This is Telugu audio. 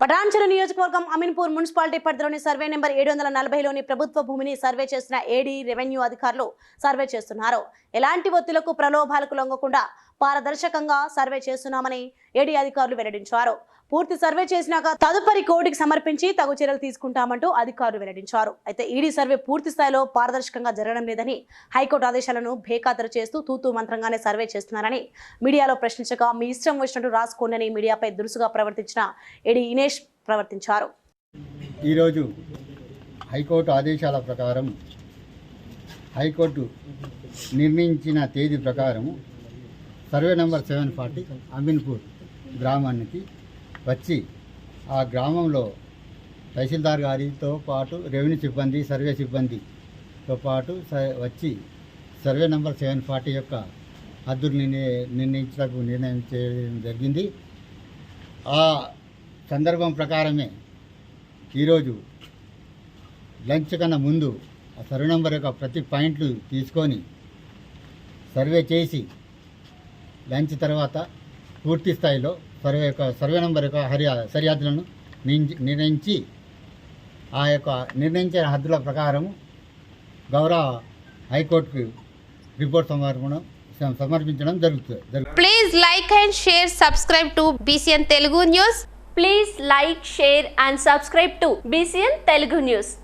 పటాన్చెరు నియోజకవర్గం అమీన్పూర్ మున్సిపాలిటీ పరిధిలోని సర్వే నెంబర్ ఏడు వందల నలభైలోని ప్రభుత్వ భూమిని సర్వే చేసిన ఏడీ రెవెన్యూ అధికారులు సర్వే చేస్తున్నారు. ఎలాంటి ఒత్తిళ్ళకు ప్రలోభాలకు లొంగకుండా పారదర్శకంగా సర్వే చేస్తున్నామని ఏడీ అధికారులు వెల్లడించారు. పూర్తి సర్వే చేసినాక తదుపరి కోర్టుకి సమర్పించి తగు చర్యలు తీసుకుంటామంటూ అధికారులు వెల్లడించారు. అయితే ఈడీ సర్వే పూర్తి స్థాయిలో పారదర్శకంగా జరగడం లేదని హైకోర్టు ఆదేశాలను బేఖాతరు చేస్తూ తూతూ మంత్రంగానే సర్వే చేస్తున్నారని మీడియాలో ప్రశ్నించగా మీ ఇష్టం వచ్చినట్టు రాసుకోండని మీడియాపై దురుసుగా ప్రవర్తించిన ఏడీ ఇనేష్ ప్రవర్తించారు. ఈరోజు హైకోర్టు ఆదేశాల ప్రకారం హైకోర్టు నిర్ణయించిన తేదీ ప్రకారం survey number seven forty Ameenpur గ్రామానికి వచ్చి ఆ గ్రామంలో తహసీల్దార్ గారితో పాటు రెవెన్యూ సిబ్బంది సర్వే సిబ్బందితో పాటు స- వచ్చి సర్వే నెంబర్ సెవెన్ ఫార్టీ యొక్క హద్దులు నిర్ణయ నిర్ణయించడానికి నిర్ణయం చేయడం జరిగింది. ఆ సందర్భం ప్రకారమే ఈరోజు లంచ్ కన్నా ముందు ఆ సర్వే నెంబర్ యొక్క ప్రతి పాయింట్లు తీసుకొని సర్వే చేసి లంచ్ తర్వాత పూర్తి స్థాయిలో సర్వే యొక్క సర్వే నెంబర్ యొక్క హరి సరిహద్దులను నించి- నిర్ణయించి ఆ యొక్క నిర్ణయించిన హద్దుల ప్రకారము గౌరవ హైకోర్టుకు రిపోర్ట్ సమర్పణం సమర్పించడం జరుగుతుంది please like and share subscribe to BCN Telugu news please like share and subscribe to BCN Telugu news